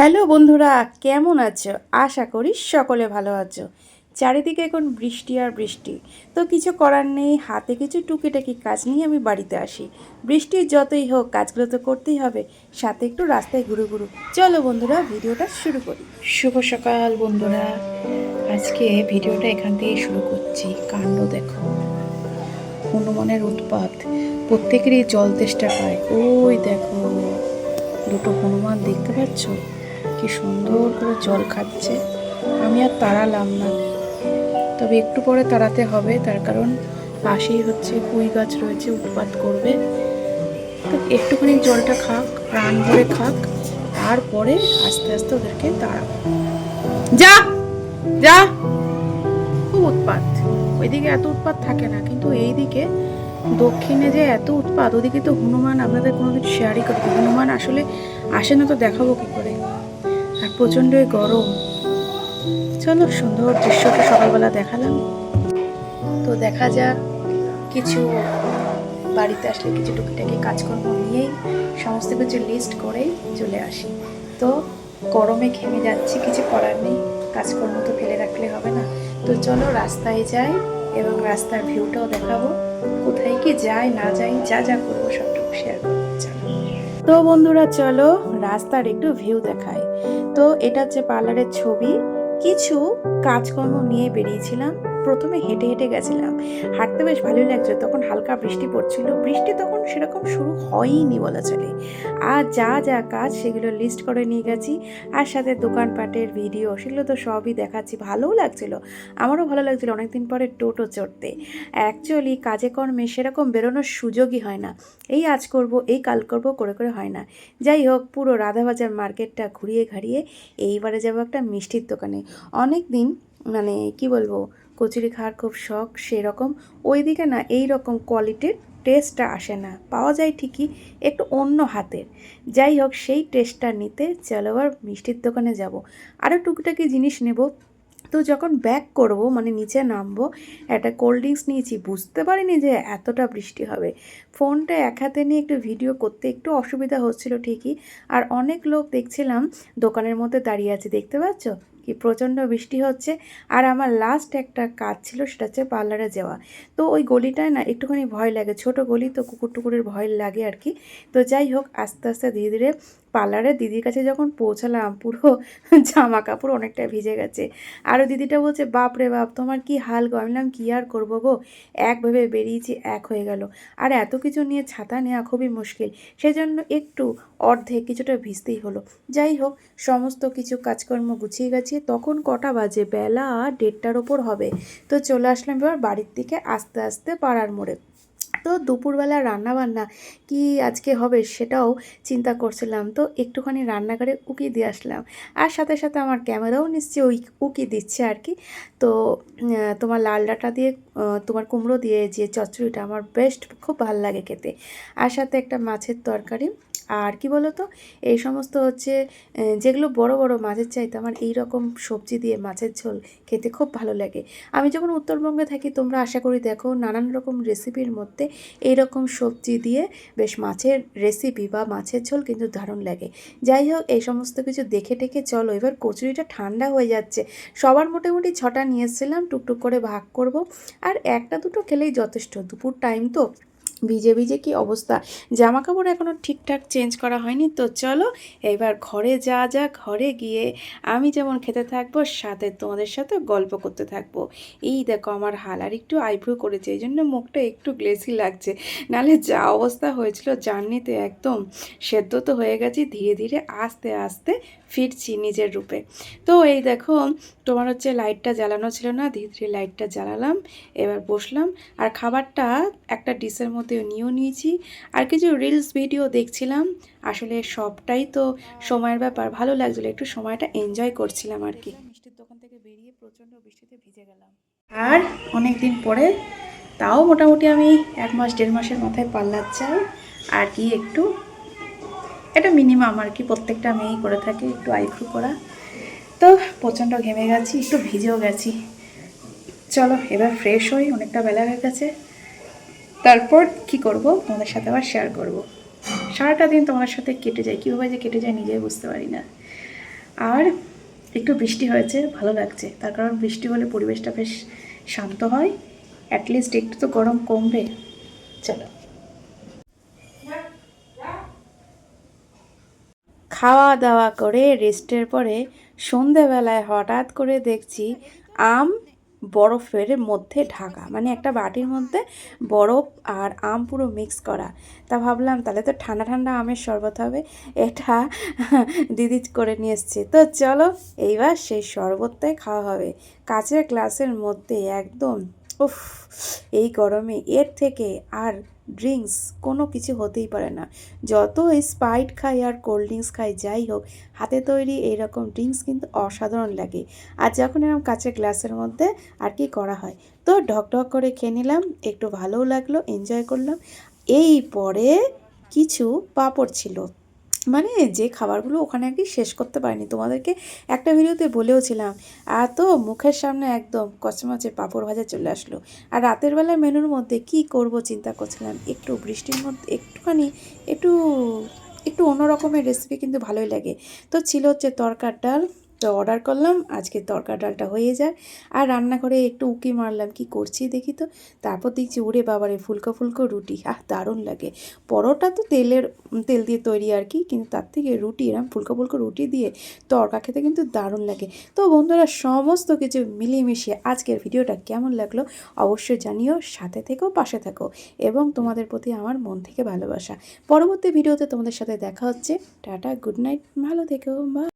Hello বন্ধুরা, কেমন আছো? আশা করি সকলে ভালো আছো। চারিদিকে এখন বৃষ্টি আর বৃষ্টি। তো কিছু করার নেই, হাতে কিছু টুকিটাকি কাজ নিয়ে আমি বাড়িতে আসি। বৃষ্টি যতই হোক, কাজগুলো তো করতেই হবে, সাথে একটু রাস্তায় ঘুরু ঘুরু। চলো বন্ধুরা, ভিডিওটা শুরু করি। শুভ সকাল বন্ধুরা। আজকে ভিডিওটা এখান থেকে শুরু করছি। কাণ্ড দেখো। হনুমানের উৎপাত। প্রত্যেকেরই জল তেষ্টা পায়। ওই দেখো, দুটো হনুমান দেখতে পাচ্ছ? কি সুন্দর করে জল খাচ্ছে। আমি আর তাড়ালাম না। তবে একটু পরে তাড়াতে হবে, তার কারণ পাশেই হচ্ছে কুই গাছ রয়েছে, উৎপাত করবে। তো একটুখানি জলটা খাক, প্রাণ ভরে খাক, তারপরে আস্তে আস্তে ওদেরকে তাড়াবো। যা যা। খুব উৎপাত। ওইদিকে এত উৎপাত থাকে না, কিন্তু এইদিকে দক্ষিণে যে এত উৎপাত, ওদিকে তো হনুমান, আপনাদের কোনোদিন শেয়ারই করতে হনুমান আসলে আসে না তো দেখাবো কি করে? প্রচণ্ডই গরম। চলো, সুন্দর দৃশ্যটা সকালবেলা দেখালাম। তো দেখা যাক, কিছু বাড়িতে আসলে কিছু টুকিটাকি কাজকর্ম নিয়েই সমস্ত কিছু লিস্ট করেই চলে আসি। তো গরমে ঘেমে যাচ্ছি, কিছু করার নেই, কাজকর্ম তো ফেলে রাখলে হবে না। তো চলো, রাস্তায় যাই এবং রাস্তার ভিউটাও দেখাবো। কোথায় কি যাই, না যাই, যা যা করব সবটুকু শেয়ার করব, চলো। তো বন্ধুরা, চলো রাস্তার একটু ভিউ দেখায়। তো এটা হচ্ছে পার্লারের ছবি কিছু কাজকর্ম নিয়ে বেরিয়েছিলাম। প্রথমে হেঁটে হেঁটে গেছিলাম। হাঁটতে বেশ ভালোই লাগছে তখন হালকা বৃষ্টি পড়ছিল। বৃষ্টি তখন সেরকম শুরু হয়নি বলা চলে। আর যা যা কাজ সেগুলো লিস্ট করে নিয়ে গেছি। আর সাথে দোকানপাটের ভিডিও সেগুলো তো সবই দেখাচ্ছি। ভালোও লাগছিল। আমারও ভালো লাগছিল অনেকদিন পরে টোটো চড়তে। অ্যাকচুয়ালি কাজে কর্মে সেরকম বেরোনোর সুযোগই হয় না। এই আজ করব, এই কাল করব, করে করে হয় না। যাই হোক, পুরো রাধাবাজার মার্কেটটা ঘুরিয়ে ঘাড়িয়ে এইবারে যাব একটা মিষ্টির দোকানে। অনেক দিন মানে কি বলব, কচুরি খাওয়ার খুব শখ সেরকম, ওইদিকে না এই রকম কোয়ালিটির টেস্টটা আসে না। পাওয়া যায় ঠিকই, একটু অন্য হাতের। যাই হোক, সেই টেস্টটা নিতে চলো আবার মিষ্টির দোকানে যাব। আরও টুকটাকি জিনিস নেব। তো যখন ব্যাক করব মানে নিচে নামবো, একটা কোল্ড ড্রিঙ্কস নিয়েছি, বুঝতে পারিনি যে এতটা বৃষ্টি হবে। ফোনটা এক হাতে নিয়ে একটু ভিডিও করতে একটু অসুবিধা হচ্ছিল ঠিকই, আর অনেক লোক দেখছিলাম দোকানের মধ্যে দাঁড়িয়ে আছে, দেখতে পাচ্ছ? কি প্রচণ্ড বৃষ্টি হচ্ছে। আর আমার লাস্ট একটা কাজ ছিল, সেটা হচ্ছে পার্লারে যাওয়া। তো ওই গলিটায় না একটুখানি ভয় লাগে, ছোট গলি তো কুকুর টুকুরের ভয় লাগে আর কি। তো যাই হোক, আস্তে আস্তে ধীরে ধীরে পার্লারের দিদির কাছে যখন পৌঁছালাম, পুরো জামা কাপড় অনেকটা ভিজে গেছে। আরও দিদিটা বলছে বাপ রে বাপ, তোমার কি হাল গো? আমি কী আর করব গো? একভাবে বেরিয়েছি, এক হয়ে গেল। আর এত কিছু নিয়ে ছাতা নেওয়া খুবই মুশকিল। সেজন্য একটু অর্ধেক কিছুটা ভিজতেই হলো। যাই হোক, সমস্ত কিছু কাজকর্ম গুছিয়ে গেছি। তখন কটা বাজে? বেলা দেড়টার ওপর হবে। তো চলে আসলাম এবার বাড়ির দিকে আস্তে আস্তে পাড়ার মোড়ে। তো দুপুরবেলা রান্না বান্না কি আজকে হবে সেটাও চিন্তা করছিলাম। তো একটুখানি রান্নাঘরে উকি দিয়ে আসলাম। আর সাথে সাথে আমার ক্যামেরাও নিশ্চয়ই ওই উকি দিচ্ছে আর কি। তো তোমার লাল ডাটা দিয়ে তোমার কুমড়ো দিয়ে যে চচ্চড়িটা আমার বেস্ট খুব ভালো লাগে খেতে। আর সাথে একটা মাছের তরকারি। আর কি বলো তো এই সমস্ত হচ্ছে যেগুলো বড় বড় মাছের চাইতে আমার এই রকম সবজি দিয়ে মাছের ঝোল খেতে খুব ভালো লাগে। আমি যখন উত্তরবঙ্গে থাকি, তোমরা আশা করি দেখো নানান রকম রেসিপির মধ্যে এই রকম সবজি দিয়ে বেশ মাছের রেসিপি বা মাছের ঝোল কিন্তু দারুণ লাগে। যাই হোক, এই সমস্ত কিছু দেখে টেকে চলো, এবার কচুরিটা ঠান্ডা হয়ে যাচ্ছে। সবার মোটামুটি ছটা নিয়ে এসেছিলাম, টুকটুক করে ভাগ করব। আর একটা দুটো খেলেই যথেষ্ট, দুপুর টাইম তো। ভিজে ভিজে কি অবস্থা? জামা কাপড় এখনও ঠিকঠাক চেঞ্জ করা হয়নি, তো চলো এবার ঘরে যা যা, ঘরে গিয়ে আমি যেমন খেতে থাকব, সাথে তোমাদের সাথে গল্প করতে থাকব। এই দেখো আমার হাল আর একটু আইব্রো করেছে, এই জন্য মুখটা একটু গ্লেসি লাগছে। নাহলে যা অবস্থা হয়েছিল জার্নিতে একদম সেদ্ধ তো হয়ে গেছি, ধীরে ধীরে আস্তে আস্তে ফিরছি নিজের রূপে। তো এই দেখো, তোমার হচ্ছে লাইটটা জ্বালানো ছিল না, ধীরে ধীরে লাইটটা জ্বালালাম, এবার বসলাম। আর খাবারটা একটা ডিশের মধ্যে নিয়েও নিয়েছি। আর কিছু রিলস ভিডিও দেখছিলাম। আসলে সবটাই তো সময়ের ব্যাপার। ভালো লাগছিল একটু সময়টা এনজয় করছিলাম আর কি। মিষ্টির দোকান থেকে বেরিয়ে প্রচণ্ড বৃষ্টিতে ভিজে গেলাম। আর অনেক দিন পরে তাও মোটামুটি আমি এক মাস দেড় মাসের মাথায় পার্লার চাই আর কি একটু এটা মিনিমাম আর কি। প্রত্যেকটা মেয়েই করে থাকে একটু আইব্রো করা। তো প্রচণ্ড ঘেমে গেছি একটু ভিজেও গেছি। চলো এবার ফ্রেশ হই অনেকটা বেলা হয়ে গেছে। তারপর কি করব? তোমাদের সাথে আবার শেয়ার করব। সারাটা দিন তোমাদের সাথে কেটে যায়। কীভাবে যে কেটে যায় নিজেই বুঝতে পারি না। আর একটু বৃষ্টি হয়েছে, ভালো লাগছে। তার কারণ বৃষ্টি হলে পরিবেশটা বেশ শান্ত হয়। অ্যাটলিস্ট একটু তো গরম কমবে। চলো। খাওয়া দাওয়া করে রেস্টের পরে সন্ধেবেলায় হঠাৎ করে দেখছি আম বরফের মধ্যে ঢাকা। মানে একটা বাটির মধ্যে বরফ আর আম পুরো মিক্স করা। তা ভাবলাম তাহলে তো ঠান্ডা ঠান্ডা আমের শরবত হবে। এটা দিদি করে নিয়ে এসছে। তো চলো এইবার সেই শরবতটাই খাওয়া হবে। কাঁচের গ্লাসের মধ্যে একদম, উফ, এই গরমে এর থেকে আর ড্রিঙ্কস, কোনো কিছু হতেই পারে না। যত স্পাইট খাই আর কোল্ড ড্রিঙ্কস খাই, যাই হোক, হাতে তৈরি এইরকম ড্রিঙ্কস কিন্তু অসাধারণ লাগে। আর যখন এরকম কাঁচের গ্লাসের মধ্যে আর কি করা হয়, তো ঢক ঢক করে খেয়ে নিলাম, একটু ভালোও লাগল এনজয় করলাম। এই পরে কিছু পাঁপড় ছিল। মানে যে খাবারগুলো ওখানে আর কি শেষ করতে পারিনি। তোমাদেরকে একটা ভিডিওতে বলেওছিলাম। আর তো মুখের সামনে একদম কচমাচে পাঁপড় ভাজা চলে আসলো। আর রাতের বেলা মেনুর মধ্যে কি করব চিন্তা করছিলাম। একটু বৃষ্টির মধ্যে একটুখানি একটু একটু অন্য রকমের রেসিপি কিন্তু ভালোই লাগে। তো ছিল হচ্ছে তরকার ডাল তো অর্ডার করলাম, আজকে তরকা ডালটা হয়ে যায়। আর রান্না করে একটু উকি মারলাম, কি করছি দেখি তো? তারপর দেখছি উড়ে বাবারে, ফুলকো ফুলকো রুটি আহ দারুণ লাগে। পরোটা তো তেলের, তেল দিয়ে তৈরি আর কি, কিন্তু তার থেকে রুটি, এরম ফুলকো ফুলকো রুটি দিয়ে তরকা খেতে কিন্তু দারুণ লাগে। তো বন্ধুরা, সমস্ত কিছু মিলিয়ে আজকের ভিডিওটা কেমন লাগল অবশ্যই জানিও, সাথে থেকো, পাশে থাকো। এবং তোমাদের প্রতি আমার মন থেকে ভালোবাসা। পরবর্তী ভিডিওতে তোমাদের সাথে দেখা হচ্ছে। টাটা, গুড নাইট, ভালো থেকো, বা